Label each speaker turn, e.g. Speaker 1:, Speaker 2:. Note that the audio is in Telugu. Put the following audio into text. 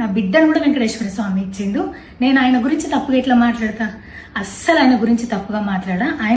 Speaker 1: నా బిడ్డను కూడా వెంకటేశ్వర స్వామి ఇచ్చిండు. నేను ఆయన గురించి తప్పుగా ఎట్లా మాట్లాడతా? అస్సలు ఆయన గురించి తప్పుగా మాట్లాడా? ఆయన